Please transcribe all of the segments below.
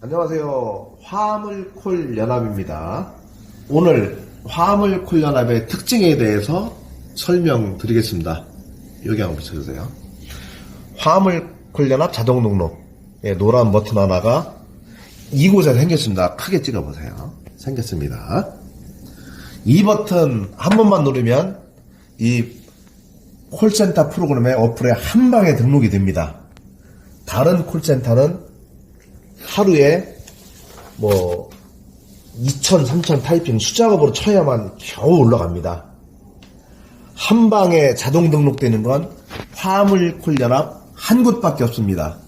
안녕하세요. 화물콜 연합입니다. 오늘 화물콜 연합의 특징에 대해서 설명드리겠습니다. 여기 한번 비춰주세요. 화물콜 연합 자동 등록. 예, 노란 버튼 하나가 이곳에 생겼습니다. 크게 찍어보세요. 생겼습니다. 이 버튼 한 번만 누르면 이 콜센터 프로그램의 어플에 한 방에 등록이 됩니다. 다른 콜센터는 하루에 뭐 2천, 3천 타이핑 수작업으로 쳐야만 겨우 올라갑니다. 한 방에 자동 등록되는 건 화물콜 연합 한 곳밖에 없습니다.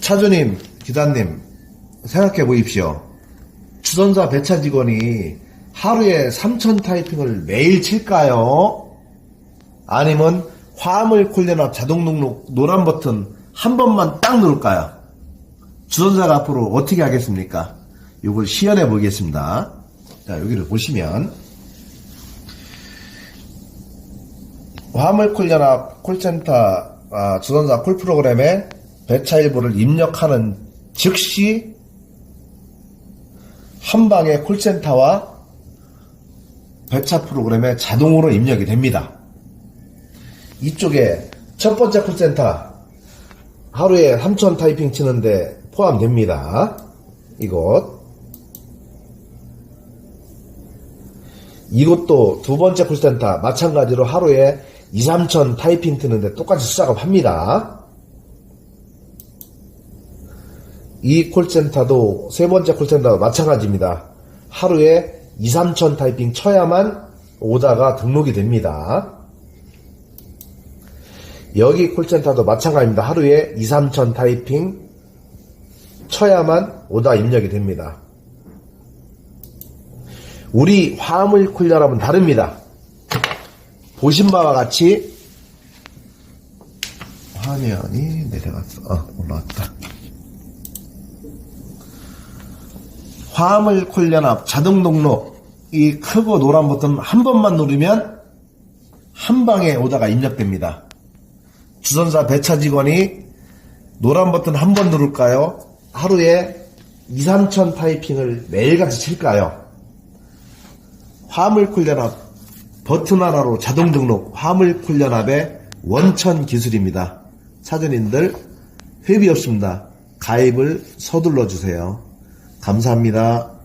차주님, 기사님, 생각해 보십시오. 주선사 배차 직원이 하루에 3천 타이핑을 매일 칠까요? 아니면 화물콜 연합 자동 등록 노란 버튼 한 번만 딱 누를까요? 주선사가 앞으로 어떻게 하겠습니까? 이걸 시연해 보겠습니다. 자, 여기를 보시면 화물콜 연합 콜센터 아, 주선사 콜 프로그램에 배차 일부를 입력하는 즉시 한 방에 콜센터와 배차 프로그램에 자동으로 입력이 됩니다. 이쪽에 첫 번째 콜센터 하루에 3천 타이핑 치는데 포함됩니다. 이곳. 이것도 두 번째 콜센터 마찬가지로 하루에 2, 3천 타이핑 트는데 똑같이 수작업 합니다. 이 콜센터도 세 번째 콜센터도 마찬가지입니다. 하루에 2, 3천 타이핑 쳐야만 오다가 등록이 됩니다. 여기 콜센터도 마찬가지입니다. 하루에 2, 3천 타이핑 쳐야만 오다 입력이 됩니다. 우리 화물 콜연합은 다릅니다. 보신 바와 같이 화면이 내려갔어. 어, 올라왔다. 화물 콜연합 자동 등록 이 크고 노란 버튼 한 번만 누르면 한 방에 오다가 입력됩니다. 주선사 배차 직원이 노란 버튼 한 번 누를까요? 하루에 2, 3천 타이핑을 매일같이 칠까요? 화물쿨연합 하나로 자동 등록 화물쿨연합의 원천 기술입니다. 사전인들 회비 없습니다. 가입을 서둘러 주세요. 감사합니다.